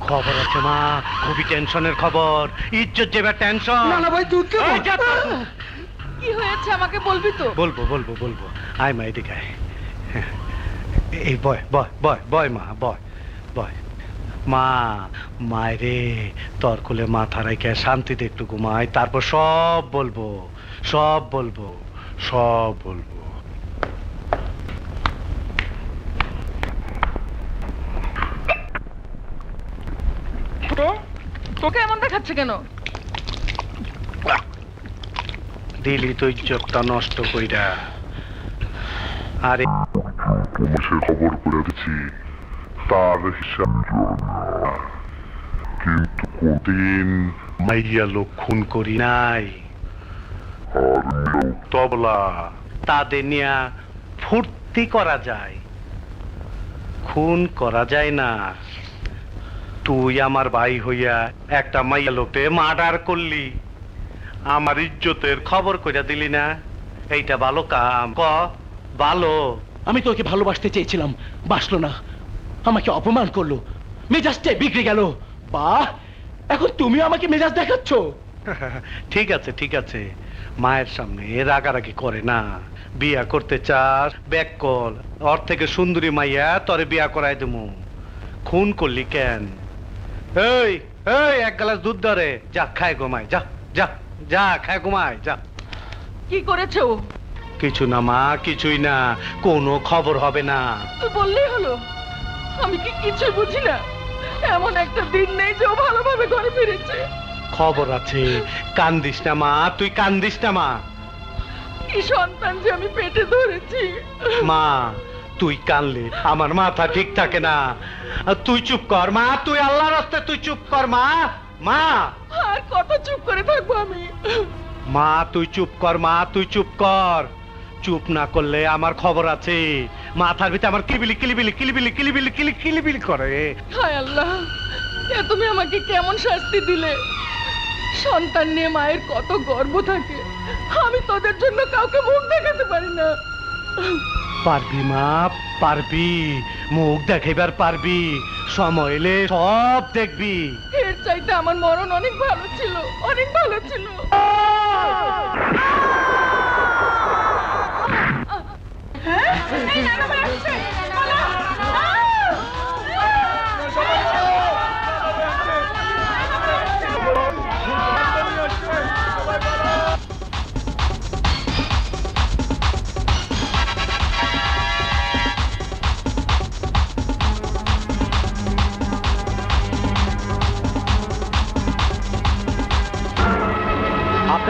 খবর আছে মা খুবই টেনশনের খবর। ইজ্জত যাবে টেনশন। না না ভাই দুধ দেবো এই যা তো। কি হয়েছে আমাকে বলবি তো? বলব বলব বলব। আয় মা এদিকে আয়। এই বয় বয় বয় বয় মা বয় বয়। মা মায় রে তোর কোলে মাথা রেখে শান্তিতে একটু ঘুমাই তারপর সব বলব সব বলব সব বলব। তো? তোকে এমন দেখাচ্ছে কেন? দিলি তো ইজ্জতটা নষ্ট কইরা। আরে পুলিশের খবর করে দিচ্ছি তার হিসাব কিন্তু কোনদিন মাইয়া লোক খুন করি নাই। তবলা। তাদের নিয়া ফুর্তি করা যায়। খুন করা যায় না। তুই আমার ভাই হইয়া একটা মাইয়া লোকে মার্ডার করলি। আমার ইজ্জতের খবর কইরা দিলি না। এইটা ভালো কাম। ক? ভালো। আমি তোকে ভালোবাসতে চেয়েছিলাম বাসলো না। আমাকে অপমান করল। মেজাজটাই বিগড়ে গেল। বাহ এখন তুমি আমাকে মেজাজ দেখাচ্ছ। ঠিক আছে ঠিক আছে। মায়ের সামনে রাগারাগি করে না। বিয়া করতে চাস ব্যাক কল ওর থেকে সুন্দরী মাইয়া তরে বিয়া করাই দেবো খুন করলি কেন? এই এই এক গ্লাস দুধ ধরে যা খায় ঘুমায় যা যা যা খায় ঘুমায় যা। কি করেছে? কিছু না মা কিছুই না কোনো খবর হবে না। তুই বললেই হলো আমি কি কিছুই বুঝি না। এমন একটা দিন নেই যে ও ভালোভাবে ঘরে ফিরেছে। খবর আছে কান্দিস না মা তুই কান্দিস না মা। কি সন্তান যে আমি পেটে ধরেছি। মা তুই কানলে আমার মাথা ঠিক থাকে না। তুই চুপ কর মা তুই আল্লাহর রাস্তে তুই চুপ কর মা মা। আর কত চুপ করে থাকব আমি? মা তুই চুপ কর মা তুই চুপ কর। চুপ না করলে আমার খবর আছে। মাথার ভিতরে আমার কিলিবিলি কিলিবিলি কিলিবিলি কিলিবিলি কিলি কিলিবিলি করে। হায় আল্লাহ এ তুমি আমাকে কেমন শাস্তি দিলে? সন্তান নিয়ে মায়ের কত গর্ব থাকে। আমি তোদের জন্য কাউকে মুখ দেখাতে পারি না। পারবি মা পারবি। মুখ দেখাইবার পারবি। সময় এলে সব দেখবি। এর চাইতে আমার মরণ অনেক ভালো ছিল অনেক ভালো ছিল।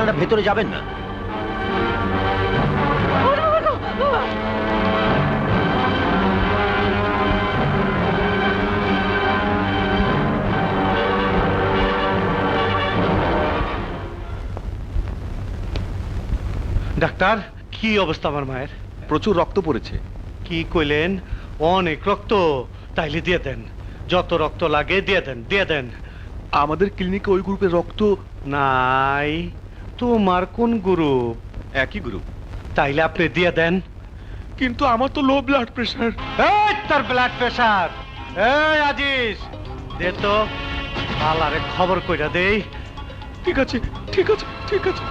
আপনারা ভেতরে যাবেন না। ডাক্তার কি অবস্থা আমার মায়ের? প্রচুর রক্ত পড়েছে। কি কইলেন? অনেক রক্ত। তাইলে দিয়ে দেন। যত রক্ত লাগে দিয়ে দেন দিয়ে দেন। আমাদের ক্লিনিকে ওই গ্রুপের রক্ত নাই। তোমার কোন গ্রুপ একই গ্রুপ তাইলে আপনি দিয়ে দেন। কিন্তু আমার তো লো ব্লাড প্রেশার এই তার ব্লাড প্রেশার এই আজিজ দে তো। আলারে খবর কইরা দেই। ঠিক আছে ঠিক আছে ঠিক আছে।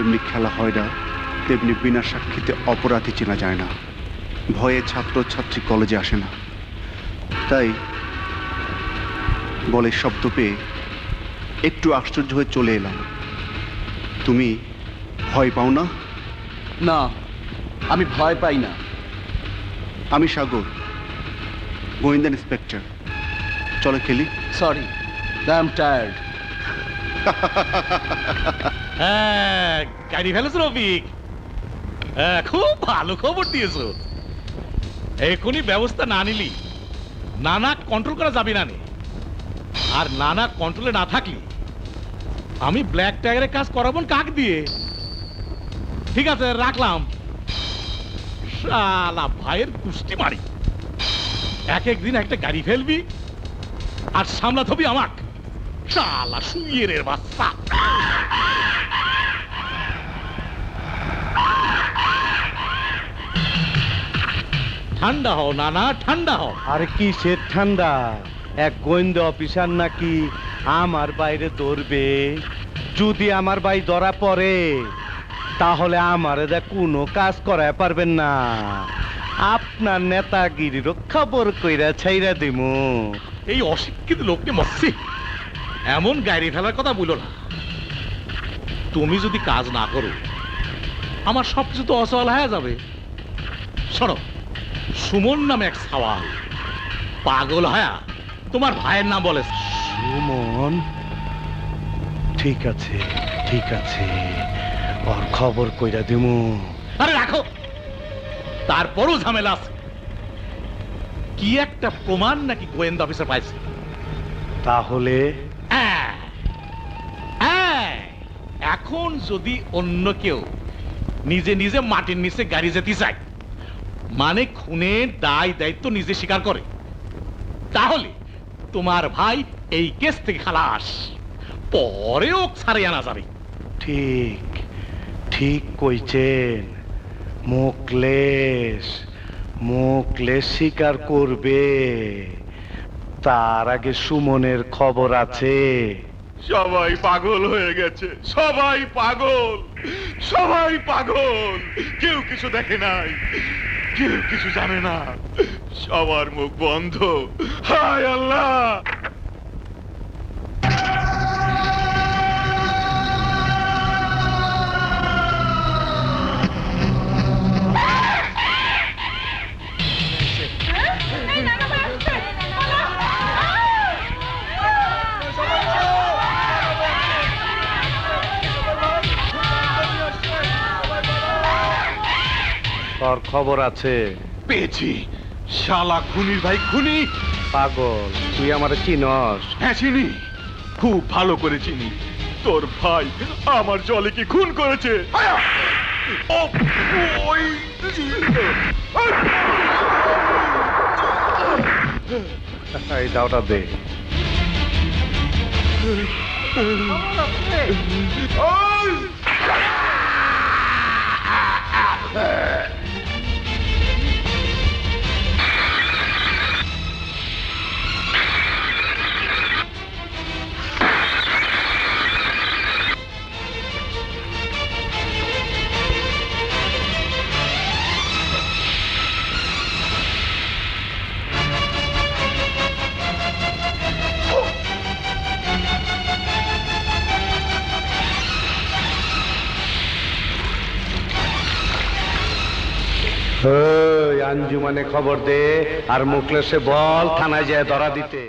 যেমনি খেলা হয় না। তেমনি বিনা সাক্ষীতে অপরাধী চেনা যায় না। ভয়ে ছাত্র ছাত্রী কলেজে আসে না। তাই বলে শব্দ পেয়ে একটু আশ্চর্য হয়ে চলে এলাম। তুমি ভয় পাও না? না আমি ভয় পাই না। আমি সাগর গোয়েন্দা ইন্সপেক্টর। চলো খেলি। সরি আই এম টায়ার্ড হ্যাঁ গাড়ি ফেলেছো রফিক? হ্যাঁ খুব ভালো খবর দিয়েছ। এখনই ব্যবস্থা না নিলি না না কন্ট্রোল করা যাবে না আর নানা কন্ট্রোলে না থাকলে, আমি ব্ল্যাক টাইগারের কাজ করাবো কাক দিয়ে। ঠিক আছে, রাখলাম। শালা ভাইয়ের কুষ্টি মারি। এক একদিন একটা গাড়ি ফেলবি, আর সামলা থবি আমাক। শালা শুয়ের বাচ্চা। ঠান্ডা হও নানা ঠান্ডা হও। আর কি সে ঠান্ডা? এক গোয়েন্দা অফিসার নাকি আমার বাইরে ধরবে? যদি আমার ভাই ধরা পড়ে তাহলে আমার দেখ কোনো কাজ করায় পারবেন না। আপনার নেতাগিরির খবর কইরা ছাইরা দিমু। এই অশিক্ষিত লোককে মরছি এমন গাড়ি ফেলার কথা বলো না। তুমি যদি কাজ না করো আমার সবকিছু তো অসহল হয়ে যাবে। শোনো সুমন নামে এক সওয়াল। পাগল হয়া? তোমার ভাইয়ের নাম বলে সুমন? ঠিক আছে ঠিক আছে। ওর খবর কইরা দিমু। আরে রাখো! তারপরও ঝামেলা আছে। কি একটা প্রমাণ নাকি গোয়েন্দা অফিসার পাইছে? তাহলে? হ্যাঁ, হ্যাঁ, এখন যদি অন্য কেউ নিজে নিজে মাটির নিচে গাড়ি যেতে চায় মানে খুনের দায় দায়িত্ব নিজে স্বীকার করে। তাহলে তোমার ভাই এই কেস থেকে খালাস। পরেও ছাড়ে আনা যাবে। ঠিক ঠিক কইছেন। মুকলেশ মুকলেশ স্বীকার করবে। তার আগে সুমনের খবর আছে। সবাই পাগল হয়ে গেছে সবাই পাগল সবাই পাগল। কেউ কিছু দেখে নাই। কেউ কিছু জানে না। সবার মুখ বন্ধ। হায় আল্লাহ! তোর খবর আছে। পেয়েছি। শালা খুনির ভাই খুনি। পাগল তুই আমার চিনস। হ্যাঁ চিনি। খুব ভালো করে চিনি। তোর ভাই আমার জলে কি খুন করেছে? এই দাওটা দে। ওই, আঞ্জুমানে খবর দে আর মুখলে সে বল থানায় যায় ধরা দিতে।